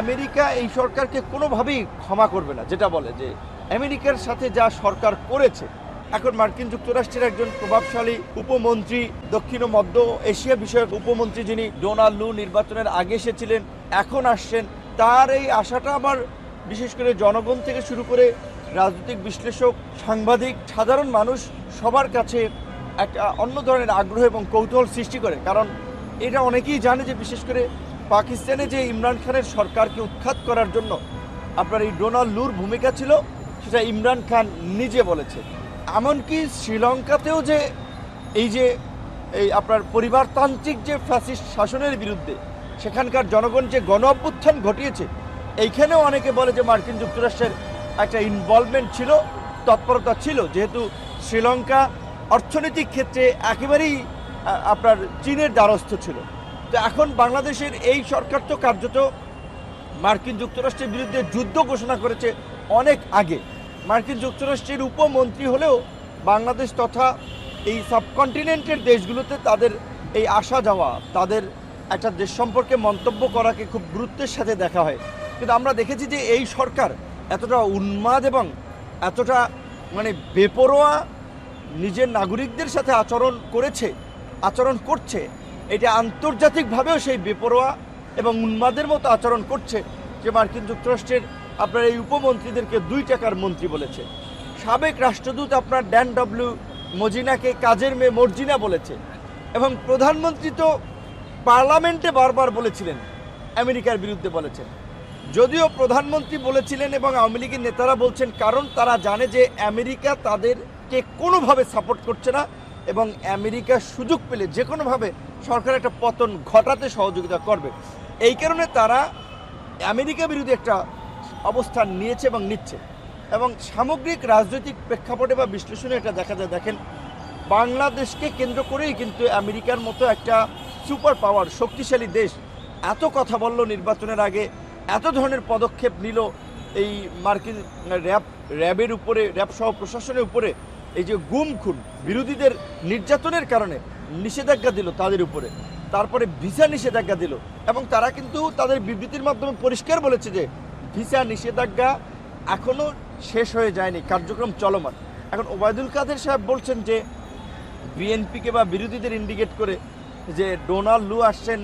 America এই সরকারকে কোনোভাবেই ক্ষমা করবে না, যেটা বলে যে আমেরিকার সাথে যা সরকার করেছে, এখন মার্কিন যুক্তরাষ্ট্রের একজন প্রভাবশালী উপমন্ত্রী, দক্ষিণ ও মধ্য এশিয়া বিষয়ক উপমন্ত্রী যিনি ডোনাল্ড লু নির্বাচনের আগে এসেছিলেন, এখন আসছেন, তার এই আশাটা আমার বিশেষ করে জনগণ থেকে শুরু করে রাজনৈতিক বিশ্লেষক, সাংবাদিক, সাধারণ মানুষ সবার কাছে একটা অন্য ধরনের আগ্রহ এবং কৌতূহল সৃষ্টি করে, কারণ এটা অনেকেই জানে যে বিশেষ করে পাকিস্তানে যে ইমরান খানের সরকারকে উৎখাত করার জন্য আপনার এই ডোনাল্ড লুর ভূমিকা ছিল, সেটা ইমরান খান নিজে বলেছে। এমনকি শ্রীলঙ্কাতেও যে এই যে এই আপনার পরিবারতান্ত্রিক যে ফ্যাসিস্ট শাসনের বিরুদ্ধে সেখানকার জনগণ যে গণ অভ্যুত্থান ঘটিয়েছে, এইখানেও অনেকে বলে যে মার্কিন যুক্তরাষ্ট্রের একটা ইনভলভমেন্ট ছিল, তৎপরতা ছিল। যেহেতু শ্রীলঙ্কা অর্থনৈতিক ক্ষেত্রে একেবারেই আপনার চীনের দ্বারস্থ ছিল। তো এখন বাংলাদেশের এই সরকার তো কার্যত মার্কিন যুক্তরাষ্ট্রের বিরুদ্ধে যুদ্ধ ঘোষণা করেছে অনেক আগে। মার্কিন যুক্তরাষ্ট্রের উপমন্ত্রী হলেও বাংলাদেশ তথা এই সাবকন্টিনেন্টের দেশগুলোতে তাদের এই আসা যাওয়া, তাদের একটা দেশ সম্পর্কে মন্তব্য করাকে খুব গুরুত্বের সাথে দেখা হয়। কিন্তু আমরা দেখেছি যে এই সরকার এতটা উন্মাদ এবং এতটা মানে বেপরোয়া নিজের নাগরিকদের সাথে আচরণ করেছে, আচরণ করছে এটা আন্তর্জাতিকভাবেও সেই বেপরোয়া এবং উন্মাদের মতো আচরণ করছে যে মার্কিন যুক্তরাষ্ট্রের আপনার এই উপমন্ত্রীদেরকে দুই টাকার মন্ত্রী বলেছে। সাবেক রাষ্ট্রদূত আপনার ড্যান ডব্লিউ মজিনাকে কাজের মেয়ে মর্জিনা বলেছে এবং প্রধানমন্ত্রী তো পার্লামেন্টে বারবার বলেছিলেন, আমেরিকার বিরুদ্ধে বলেছেন। যদিও প্রধানমন্ত্রী বলেছিলেন এবং আওয়ামী লীগের নেতারা বলছেন, কারণ তারা জানে যে আমেরিকা তাদেরকে কোনোভাবে সাপোর্ট করছে না। এবং আমেরিকা সুযোগ পেলে যে কোনোভাবে সরকার একটা পতন ঘটাতে সহযোগিতা করবে। এই কারণে তারা আমেরিকা বিরোধী একটা অবস্থান নিয়েছে এবং নিচ্ছে। এবং সামগ্রিক রাজনৈতিক প্রেক্ষাপটে বা বিশ্লেষণে এটা দেখা যায়, দেখেন বাংলাদেশকে কেন্দ্র করেই কিন্তু আমেরিকার মতো একটা সুপার পাওয়ার, শক্তিশালী দেশ এত কথা বলল নির্বাচনের আগে, এত ধরনের পদক্ষেপ নিল এই মার্কিন র্যাব, র্যাবের উপরে, র্যাব সহ প্রশাসনের উপরে এই যে গুম, খুন, বিরোধীদের নির্যাতনের কারণে নিষেধাজ্ঞা দিল তাদের উপরে। তারপরে ভিসা নিষেধাজ্ঞা দিল এবং তারা কিন্তু তাদের বিবৃতির মাধ্যমে পরিষ্কার বলেছে যে ভিসা নিষেধাজ্ঞা এখনও শেষ হয়ে যায়নি, কার্যক্রম চলমান। এখন ওবায়দুল কাদের সাহেব বলছেন যে বিএনপিকে বা বিরোধীদের ইন্ডিকেট করে যে ডোনাল্ড লু আসছেন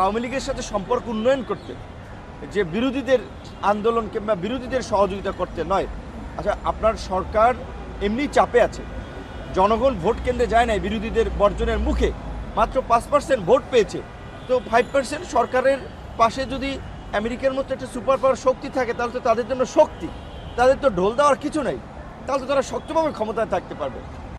আওয়ামী লীগের সাথে সম্পর্ক উন্নয়ন করতে। যে বিরোধীদের আন্দোলন কিংবা বিরোধীদের সহযোগিতা করতে নয়। আচ্ছা আপনার সরকার এমনি চাপে আছে। জনগণ ভোট কেন্দ্রে যায় নাই বিরোধীদের বর্জনের মুখে। মাত্র পাঁচ পার্সেন্ট ভোট পেয়েছে। তো ফাইভ পার্সেন্ট সরকারের পাশে যদি আমেরিকার মতো একটা সুপার পাওয়ার শক্তি থাকে, তাহলে তো তাদের জন্য শক্তি। তাদের তো ঢোল দেওয়ার কিছু নাই। তাহলে তো তারা শক্তভাবে ক্ষমতায় থাকতে পারবে।